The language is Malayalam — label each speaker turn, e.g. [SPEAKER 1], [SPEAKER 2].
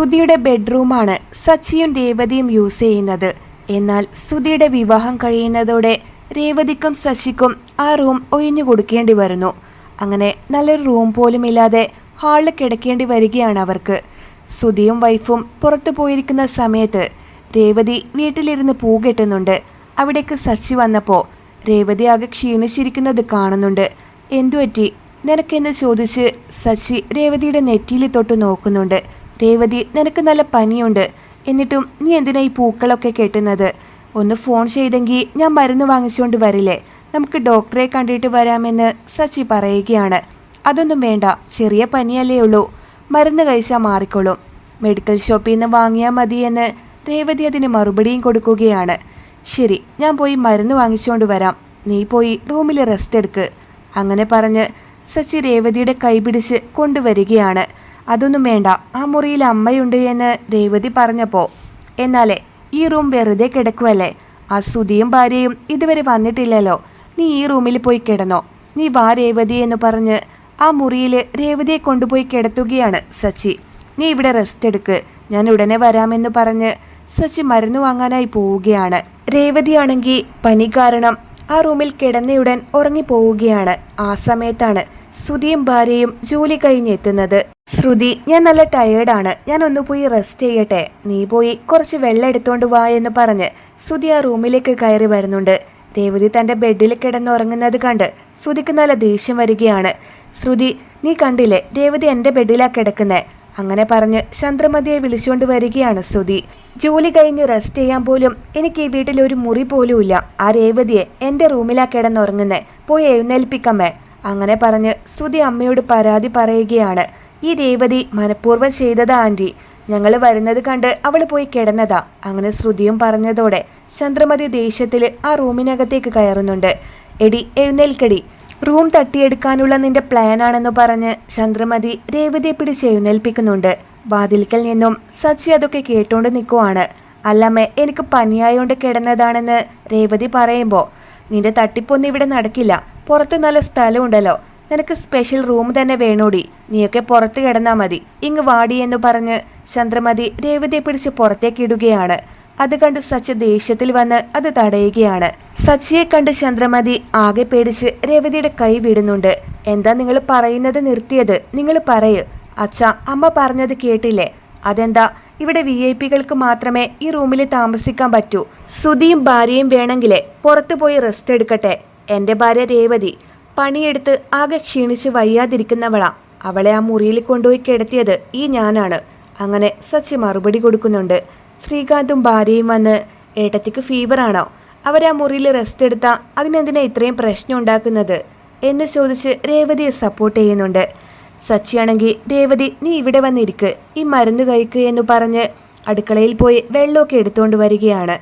[SPEAKER 1] സുധിയുടെ ബെഡ്റൂമാണ് സച്ചിയും രേവതിയും യൂസ് ചെയ്യുന്നത്. എന്നാൽ സുധിയുടെ വിവാഹം കഴിയുന്നതോടെ രേവതിക്കും ശശിക്കും ആ റൂം ഒഴിഞ്ഞു കൊടുക്കേണ്ടി വരുന്നു. അങ്ങനെ നല്ലൊരു റൂം പോലും ഇല്ലാതെ ഹാളിൽ കിടക്കേണ്ടി വരികയാണ് അവർക്ക്. സുധിയും വൈഫും പുറത്തു പോയിരിക്കുന്ന സമയത്ത് രേവതി വീട്ടിലിരുന്ന് പൂ കെട്ടുന്നുണ്ട്. അവിടേക്ക് സച്ചി വന്നപ്പോൾ രേവതി ആകെ ക്ഷീണിച്ചിരിക്കുന്നത് കാണുന്നുണ്ട്. എന്തുപറ്റി? നിനക്കെന്ന് ചോദിച്ച് സച്ചി രേവതിയുടെ നെറ്റിയിൽ തൊട്ട് നോക്കുന്നുണ്ട്. രേവതി നിനക്ക് നല്ല പനിയുണ്ട്. എന്നിട്ടും നീ എന്തിനാ ഈ പൂക്കളൊക്കെ കെട്ടുന്നത്? ഒന്ന് ഫോൺ ചെയ്തെങ്കിൽ ഞാൻ മരുന്ന് വാങ്ങിച്ചുകൊണ്ട് വരില്ലേ? നമുക്ക് ഡോക്ടറെ കണ്ടിട്ട് വരാമെന്ന് സച്ചി പറയുകയാണ്. അതൊന്നും വേണ്ട ചെറിയ പനിയല്ലേ ഉള്ളൂ. മരുന്ന് കഴിച്ചാൽ മാറിക്കോളും. മെഡിക്കൽ ഷോപ്പിൽ നിന്ന് വാങ്ങിയാൽ മതിയെന്ന് രേവതി അതിന് മറുപടിയും കൊടുക്കുകയാണ്. ശരി ഞാൻ പോയി മരുന്ന് വാങ്ങിച്ചുകൊണ്ട് വരാം. നീ പോയി റൂമിൽ റെസ്റ്റ് എടുക്ക്. അങ്ങനെ പറഞ്ഞ് സച്ചി രേവതിയുടെ കൈപിടിച്ച് കൊണ്ടുവരികയാണ്. അതൊന്നും വേണ്ട. ആ മുറിയിൽ അമ്മയുണ്ട് എന്ന് രേവതി പറഞ്ഞപ്പോൾ എന്നാലേ ഈ റൂം വെറുതെ കിടക്കുവല്ലേ? ആ സുധിയും ഭാര്യയും ഇതുവരെ വന്നിട്ടില്ലല്ലോ. നീ ഈ റൂമിൽ പോയി കിടന്നോ. നീ വാ രേവതി എന്ന് പറഞ്ഞ് ആ മുറിയിൽ രേവതിയെ കൊണ്ടുപോയി കിടത്തുകയാണ് സച്ചി. നീ ഇവിടെ റെസ്റ്റ് എടുക്ക്. ഞാൻ ഉടനെ വരാമെന്ന് പറഞ്ഞ് സച്ചി മരുന്ന് വാങ്ങാനായി പോവുകയാണ്. രേവതിയാണെങ്കിൽ പനി കാരണം ആ റൂമിൽ കിടന്നയുടൻ ഉറങ്ങിപ്പോവുകയാണ്. ആ സമയത്താണ് സുധിയും ഭാര്യയും ജോലി കഴിഞ്ഞെത്തുന്നത് ശ്രുതി ഞാൻ നല്ല ടയേർഡാണ് ഞാൻ ഒന്ന് പോയി റെസ്റ്റ് ചെയ്യട്ടെ. നീ പോയി കുറച്ച് വെള്ളം എടുത്തോണ്ട് വാ എന്ന് പറഞ്ഞ് ശ്രുതി ആ റൂമിലേക്ക് കയറി വരുന്നുണ്ട്. രേവതി തന്റെ ബെഡിൽ കിടന്നുറങ്ങുന്നത് കണ്ട് ശ്രുതിക്ക് നല്ല ദേഷ്യം വരികയാണ്. ശ്രുതി നീ കണ്ടില്ലേ രേവതി എന്റെ ബെഡിലാ കിടക്കുന്നേ. അങ്ങനെ പറഞ്ഞ് ചന്ദ്രമതിയെ വിളിച്ചുകൊണ്ട് വരികയാണ് ശ്രുതി. ജോലി കഴിഞ്ഞ് റെസ്റ്റ് ചെയ്യാൻ പോലും എനിക്ക് ഈ വീട്ടിൽ ഒരു മുറി പോലുമില്ല ആ രേവതിയെ എന്റെ റൂമിലാ കിടന്നുറങ്ങുന്നേ. പോയി എഴുന്നേൽപ്പിക്കമ്മേ. അങ്ങനെ പറഞ്ഞ് ശ്രുതി അമ്മയോട് പരാതി പറയുകയാണ്. ഈ രേവതി മനഃപൂർവം ചെയ്തതാ ആന്റി ഞങ്ങൾ വരുന്നത് കണ്ട് അവൾ പോയി കിടന്നതാ. അങ്ങനെ ശ്രുതിയും പറഞ്ഞതോടെ ചന്ദ്രമതി ദേഷ്യത്തിൽ ആ റൂമിനകത്തേക്ക് കയറുന്നുണ്ട്. എടി എഴുന്നേൽക്കടി. റൂം തട്ടിയെടുക്കാനുള്ള നിന്റെ പ്ലാനാണെന്ന് പറഞ്ഞ് ചന്ദ്രമതി രേവതിയെ പിടിച്ച് എഴുന്നേൽപ്പിക്കുന്നുണ്ട്. വാതിൽക്കൽ നിന്നും സച്ചി അതൊക്കെ കേട്ടോണ്ട് നിൽക്കുവാണ് അല്ലമ്മേ എനിക്ക് പനിയായോണ്ട് കിടന്നതാണെന്ന് രേവതി പറയുമ്പോൾ നിന്റെ തട്ടിപ്പൊന്നും ഇവിടെ നടക്കില്ല. പുറത്ത് നല്ല സ്ഥലമുണ്ടല്ലോ നിനക്ക് സ്പെഷ്യൽ റൂം തന്നെ വേണോടി. നീയൊക്കെ പുറത്ത് കിടന്നാ മതി. ഇങ്ങ് വാടി എന്ന് പറഞ്ഞ് ചന്ദ്രമതി രേവതിയെ പിടിച്ച് പുറത്തേക്ക് ഇടുകയാണ്. അത് കണ്ട് സച്ച് ദേഷ്യത്തിൽ വന്ന് അത് തടയുകയാണ്. സച്ചിയെ കണ്ട് ചന്ദ്രമതി ആകെ പേടിച്ച് രേവതിയുടെ കൈ വിടുന്നുണ്ട്. എന്താ നിങ്ങൾ പറയുന്നത് നിർത്തിയത്? നിങ്ങൾ പറയൂ. അച്ഛ അമ്മ പറഞ്ഞത് കേട്ടില്ലേ? അതെന്താ? ഇവിടെ വി ഐ പികൾക്ക് മാത്രമേ ഈ റൂമിൽ താമസിക്കാൻ പറ്റൂ. സുധിയും ഭാര്യയും വേണമെങ്കിലേ പുറത്തു പോയി റെസ്റ്റ് എടുക്കട്ടെ. എന്റെ ഭാര്യ രേവതി. പണിയെടുത്ത് ആകെ ക്ഷീണിച്ച് വയ്യാതിരിക്കുന്നവളാ. അവളെ ആ മുറിയിൽ കൊണ്ടുപോയി കിടത്തിയത് ഈ ഞാനാണ്. അങ്ങനെ സച്ചി മറുപടി കൊടുക്കുന്നുണ്ട്. ശ്രീകാന്തും ഭാര്യയും വന്ന് ഏട്ടത്തിക്ക് ഫീവറാണോ ആ മുറിയിൽ റെസ്റ്റ് എടുത്താൽ അതിനെന്തിനാ ഇത്രയും പ്രശ്നം ഉണ്ടാക്കുന്നത്? എന്ന് ചോദിച്ച് രേവതിയെ സപ്പോർട്ട് ചെയ്യുന്നുണ്ട്. സച്ചിയാണെങ്കിൽ രേവതി നീ ഇവിടെ വന്നിരിക്ക്. ഈ മരുന്ന് കഴിക്കുക എന്ന് പറഞ്ഞ് അടുക്കളയിൽ പോയി വെള്ളമൊക്കെ എടുത്തുകൊണ്ട് വരികയാണ്.